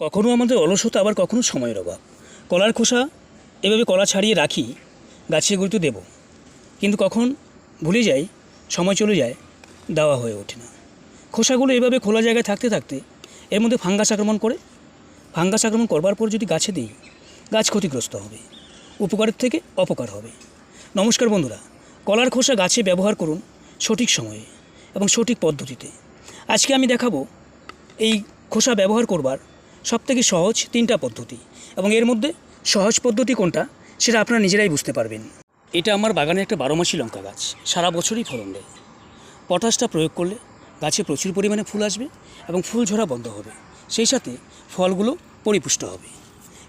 কখনো আমাদের অলসতা, আবার কখনো সময়ের অভাব। কলার খোসা এভাবে কলা ছাড়িয়ে রাখি গাছের গুঁড়িতে দেব। কিন্তু কখন ভুলে যাই, সময় চলে যায়, দেওয়া হয়ে ওঠে না। খোসাগুলো এভাবে খোলা জায়গায় থাকতে থাকতে এর মধ্যে ফাঙ্গাস আক্রমণ করে। ফাঙ্গাস আক্রমণ করবার পর যদি গাছে দিই, গাছ ক্ষতিগ্রস্ত হবে, উপকারের থেকে অপকার হবে। নমস্কার বন্ধুরা, কলার খোসা গাছে ব্যবহার করুন সঠিক সময়ে এবং সঠিক পদ্ধতিতে। আজকে আমি দেখাবো এই খোসা ব্যবহার করবার সবথেকে সহজ তিনটা পদ্ধতি এবং এর মধ্যে সহজ পদ্ধতি কোনটা সেটা আপনারা নিজেরাই বুঝতে পারবেন। এটা আমার বাগানের একটা বারোমাসি লঙ্কা গাছ। সারা বছরই ফলন দেয়। পটাশটা প্রয়োগ করলে গাছে প্রচুর পরিমাণে ফুল আসবে এবং ফুল ঝরা বন্ধ হবে। সেই সাথে ফলগুলো পরিপুষ্ট হবে।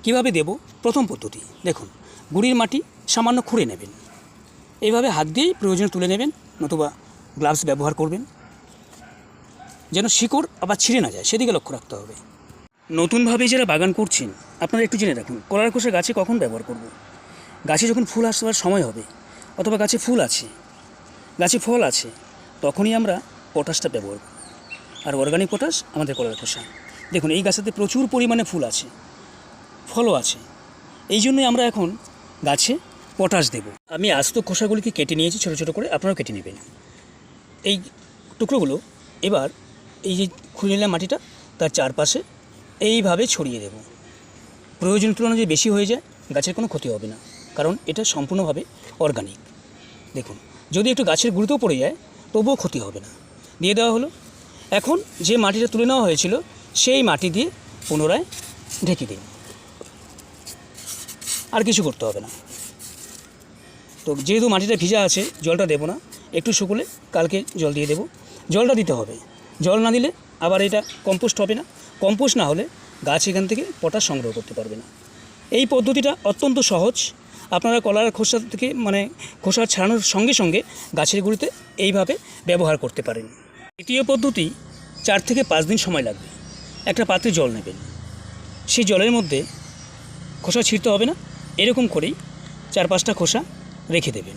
কীভাবে দেব? প্রথম পদ্ধতি, দেখুন, গুড়ির মাটি সামান্য খুঁড়ে নেবেন। এইভাবে হাত দিয়েই প্রয়োজনে তুলে নেবেন, নতুবা গ্লাভস ব্যবহার করবেন। যেন শিকড় আবার ছিঁড়ে না যায়, সেদিকে লক্ষ্য রাখতে হবে। নতুনভাবে যারা বাগান করছেন, আপনারা একটু জেনে রাখুন, কলার খোসা গাছে কখন ব্যবহার করব। গাছে যখন ফুল আসবার সময় হবে, অথবা গাছে ফুল আছে, গাছে ফল আছে, তখনই আমরা পটাশটা ব্যবহার করব। আর অর্গানিক পটাশ আমাদের কলার খোসা। দেখুন, এই গাছেতে প্রচুর পরিমাণে ফুল আছে, ফলও আছে, এই জন্যই আমরা এখন গাছে পটাশ দেব। আমি আস্ত খোসাগুলিকে কেটে নিয়েছি, ছোটো ছোটো করে, আপনারাও কেটে নেবেন। এই টুকরোগুলো এবার এই যে খুলে নিলাম মাটিটা, তার চারপাশে এইভাবে ছড়িয়ে দেব। প্রয়োজন তুলনায় যদি বেশি হয়ে যায়, গাছের কোনো ক্ষতি হবে না। কারণ এটা সম্পূর্ণভাবে অর্গানিক দেখুন, যদি একটু গাছের গুঁড়োতেও পড়ে যায়, তবুও ক্ষতি হবে না। দিয়ে দেওয়া হলো, এখন যে মাটিটা তুলে নেওয়া হয়েছিল, সেই মাটি দিয়ে পুনরায় ঢেকে দিন। আর কিছু করতে হবে না। তো যেহেতু মাটিটা ভিজা আছে, জলটা দেবো না, একটু শুকলে কালকে জল দিয়ে দেবো। জলটা দিতে হবে। জল না দিলে আবার এটা কম্পোস্ট হবে না। কম্পোস্ট না হলে গাছ এখান থেকে পটাশ সংগ্রহ করতে পারবে না। এই পদ্ধতিটা অত্যন্ত সহজ। আপনারা কলার খোসা থেকে মানে খোসা ছাড়ানোর সঙ্গে সঙ্গে গাছের গুঁড়িতে এইভাবে ব্যবহার করতে পারেন। দ্বিতীয় পদ্ধতি, চার থেকে পাঁচ দিন সময় লাগবে। একটা পাত্রে জল নেবেন। সেই জলের মধ্যে খোসা ছিঁড়তে হবে না। এরকম করেই চার পাঁচটা খোসা রেখে দেবেন।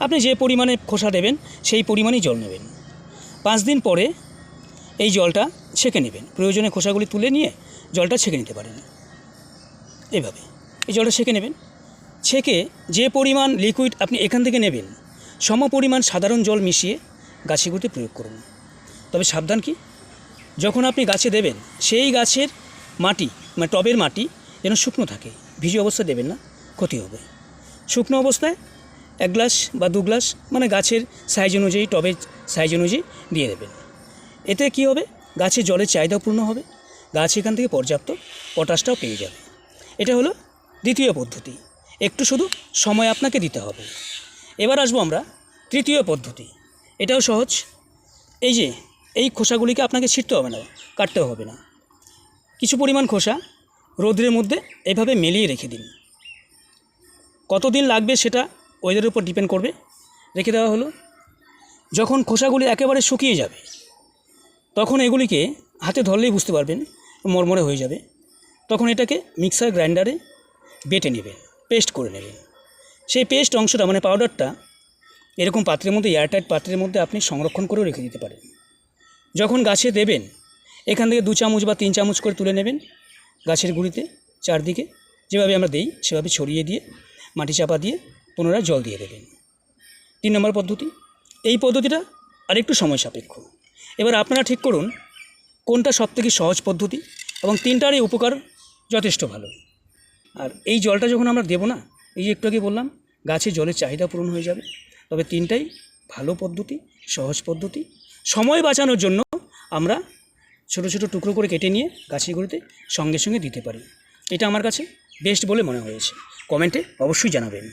আপনি যে পরিমাণে খোসা দেবেন, সেই পরিমাণেই জল নেবেন। পাঁচ দিন পরে এই জলটা ছেঁকে নেবেন। প্রয়োজনে খোসাগুলি তুলে নিয়ে জলটা ছেঁকে নিতে পারেন। এভাবে। এই জলটা ছেঁকে নেবেন। ছেঁকে যে পরিমাণ লিকুইড আপনি এখান থেকে নেবেন, সম পরিমাণ সাধারণ জল মিশিয়ে গাছগুলিতে প্রয়োগ করুন। তবে সাবধান কি? যখন আপনি গাছে দেবেন, সেই গাছের মাটি মানে টবের মাটি যেন শুকনো থাকে। ভিজে অবস্থা দেবেন না, ক্ষতি হবে। শুকনো অবস্থায় এক গ্লাস বা দু গ্লাস মানে গাছের সাইজ অনুযায়ী, টবের সাইজ অনুযায়ী দিয়ে দেবেন। এতে কি হবে? গাছে জলের চাহিদা পূর্ণ হবে। গাছ এখান থেকে পর্যাপ্ত পটাশটাও পেয়ে যাবে। এটা হলো দ্বিতীয় পদ্ধতি। একটু শুধু সময় আপনাকে দিতে হবে। এবার আসব আমরা তৃতীয় পদ্ধতি। এটাও সহজ। এই যে, এই খোসাগুলিকে আপনাকে ছিঁড়তে হবে না, কাটতে হবে না। কিছু পরিমাণ খোসা রোদ্রের মধ্যে এভাবে মেলিয়ে রেখে দিন। কতদিন লাগবে সেটা ওয়েদারের উপর ডিপেন্ড করবে। রেখে দেওয়া হলো, যখন খোসাগুলি একেবারে শুকিয়ে যাবে তখন এগুলিকে হাতে ধরলেই বুঝতে পারবেন, মরমরে হয়ে যাবে। তখন এটাকে মিক্সার গ্রাইন্ডারে বেটে নেবেন, পেস্ট করে নেবেন। সেই পেস্ট অংশটা মানে পাউডারটা, এরকম পাত্রের মধ্যে, এয়ারটাইট পাত্রের মধ্যে আপনি সংরক্ষণ করেও রেখে দিতে পারেন। যখন গাছে দেবেন, এখান থেকে দু চামচ বা তিন চামচ করে তুলে নেবেন গাছের গুঁড়িতে, চারদিকে। যেভাবে আমরা দিই, সেভাবে ছড়িয়ে দিয়ে, মাটি চাপা দিয়ে পুনরায় জল দিয়ে দেবেন। তিন নম্বর পদ্ধতি, এই পদ্ধতিটা আরেকটু সময় সাপেক্ষ। এবার আপনারা ঠিক করুন কোনটা সবথেকে সহজ পদ্ধতি এবং তিনটারই উপকার যথেষ্ট ভালো। আর এই জলটা যখন আমরা দেবো না, এই যে একটু আগে বললাম, গাছে জলের চাহিদা পূরণ হয়ে যাবে। তবে তিনটাই ভালো পদ্ধতি, সহজ পদ্ধতি। সময় বাঁচানোর জন্য আমরা ছোট ছোট টুকরো করে কেটে নিয়ে গাছের গুঁড়িতে সঙ্গে সঙ্গে দিতে পারি। এটা আমার কাছে বেস্ট বলে মনে হয়েছে। কমেন্টে অবশ্যই জানাবেন।